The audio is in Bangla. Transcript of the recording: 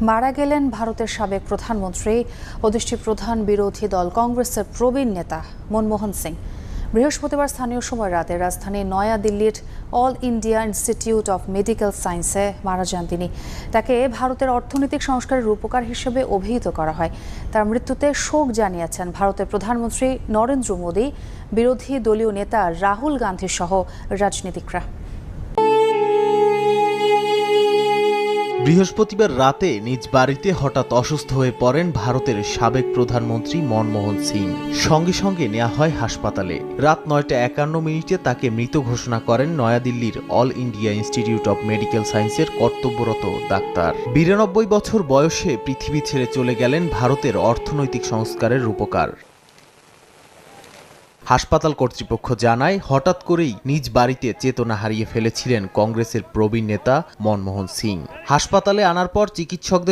মারা গেলেন ভারতের সাবেক প্রধানমন্ত্রী দেশটির প্রধান বিরোধী দল কংগ্রেসের প্রবীণ নেতা মনমোহন সিং। বৃহস্পতিবার স্থানীয় সময় রাতে রাজধানী নয়াদিল্লির All India Institute of Medical সায়েন্সে মারা যান তিনি। তাকে ভারতের অর্থনৈতিক সংস্কারের রূপকার হিসেবে অভিহিত করা হয়। তার মৃত্যুতে শোক জানিয়েছেন ভারতের প্রধানমন্ত্রী নরেন্দ্র মোদী, বিরোধী দলীয় নেতা রাহুল গান্ধী সহ রাজনীতিকরা। বৃহস্পতিবার রাতে নিজ বাড়িতে হঠাৎ অসুস্থ হয়ে পড়েন ভারতের সাবেক প্রধানমন্ত্রী মনমোহন সিং। সঙ্গে সঙ্গে নেওয়া হয় হাসপাতালে। রাত নয়টা একান্ন মিনিটে তাকে মৃত ঘোষণা করেন নয়াদিল্লির All India Institute of Medical সায়েন্সের কর্তব্যরত ডাক্তার। বিরানব্বই বছর বয়সে পৃথিবী ছেড়ে চলে গেলেন ভারতের অর্থনৈতিক সংস্কারের রূপকার। হাসপাতাল কর্তৃপক্ষ জানায়, হঠাৎ করেই নিজ বাড়িতে চেতনা হারিয়ে ফেলেছিলেন কংগ্রেসের প্রবীণ নেতা মনমোহন সিং। হাসপাতালে আনার পর চিকিৎসকদের